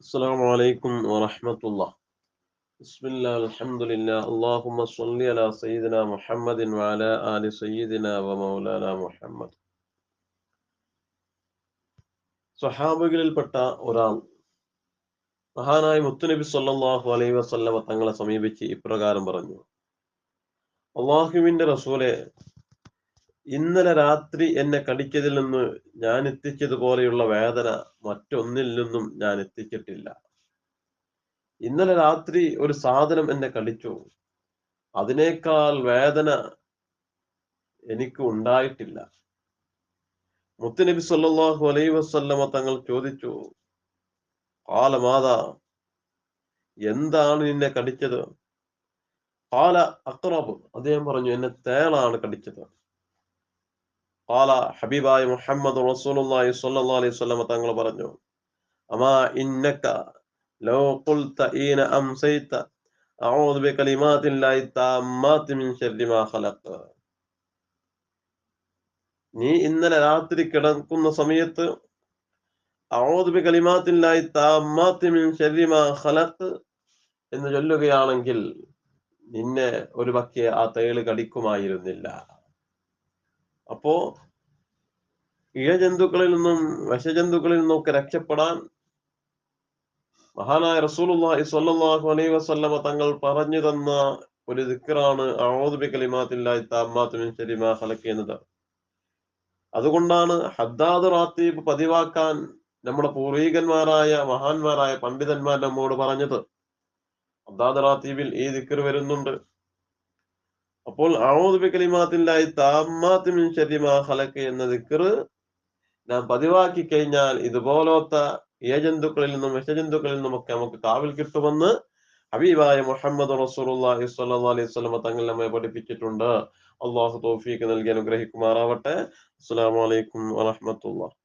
السلام عليكم ورحمة الله بسم الله الحمد لله اللهم صل على سيدنا محمد وعلى آل سيدنا ومولانا محمد സ്വഹാബികളിൽപ്പെട്ട ഒരാൾ മഹാനായ മുത്തുനബി സല്ലല്ലാഹു അലൈഹി വസല്ലമ തങ്ങളെ സമീപിച്ച് ഇപ്രകാരം പറഞ്ഞു അള്ളാഹുവിന്റെ റസൂലെ ഇന്നലെ രാത്രി എന്നെ കടിച്ചതിൽ നിന്ന് ഞാൻ എത്തിച്ചതുപോലെയുള്ള വേദന മറ്റൊന്നിൽ നിന്നും ഞാൻ എത്തിച്ചിട്ടില്ല. ഇന്നലെ രാത്രി ഒരു സാധനം എന്നെ കടിച്ചു. അതിനേക്കാൾ വേദന എനിക്ക് ഉണ്ടായിട്ടില്ല. മുത്തുനബി സല്ലാഹു അലൈ വസല്ലമ തങ്ങൾ ചോദിച്ചു കാലമാത എന്താണ് നിന്നെ കടിച്ചത്? കാല അക്രബ് അദ്ദേഹം പറഞ്ഞു എന്നെ തേളാണ് കടിച്ചത്. കാല ഹബീബായ മുഹമ്മദ് റസൂലുള്ളാഹി സ്വല്ലല്ലാഹു അലൈഹി വസല്ലമ തങ്ങൾ പറഞ്ഞു അമാ ഇന്നക ലോ ഖുൽത ഈന അംസൈത അഊദു ബികലിമാത്തില്ലാഹി التامات മിൻ ശർരി മാ ഖലഖ. നീ ഇന്നലെ രാത്രി കിടക്കുന്ന സമയത്ത് എന്ന് ചൊല്ലുകയാണെങ്കിൽ നിന്നെ ഒരു പക്ഷേ ആ തേൾ കടിക്കുമായിരുന്നില്ല. അപ്പോ ഇഴജന്തുക്കളിൽ നിന്നും വശജന്തുക്കളിൽ നിന്നും ഒക്കെ രക്ഷപ്പെടാൻ മഹാനായ റസൂലുള്ളാഹി സ്വല്ലല്ലാഹു അലൈഹി വസല്ലമ തങ്ങൾ പറഞ്ഞു തന്ന ഒരു ദിക്റാണ് ഔദു ബികലിമാത്തില്ലാഹി താമ്മാത്തി മിൻ ശർരി മാ ഖലഖ് എന്നത്. അതുകൊണ്ടാണ് ഹദ്ദാദ് റാത്തീബ് പതിവാക്കാൻ നമ്മുടെ പൂർവീകന്മാരായ മഹാന്മാരായ പണ്ഡിതന്മാർ നമ്മോട് പറഞ്ഞത്. ഹദ്ദാദ് റാത്തീബിൽ ഈ ദിക്ർ വരുന്നുണ്ട്. അപ്പോൾ ഔദു ബികലിമാത്തില്ലാഹി താമ്മാത്തി മിൻ ശർരി മാ ഖലഖ് എന്ന ദിക്ർ നാം പതിവാക്കി കഴിഞ്ഞാൽ ഇതുപോലത്തെ ഏജന്തുക്കളിൽ നിന്നും വിഷജന്തുക്കളിൽ നിന്നുമൊക്കെ നമുക്ക് കാവൽ കിട്ടുമെന്ന് ഹബീബായ മുഹമ്മദ് സ്വല്ലല്ലാഹു അലൈഹി തങ്ങൾ നമ്മെ പഠിപ്പിച്ചിട്ടുണ്ട്. അള്ളാഹു തോഫീക്ക് നൽകി അനുഗ്രഹിക്കുമാറാവട്ടെ. അസ്സലാമു അലൈക്കും വറഹ്മത്തുള്ളാഹി.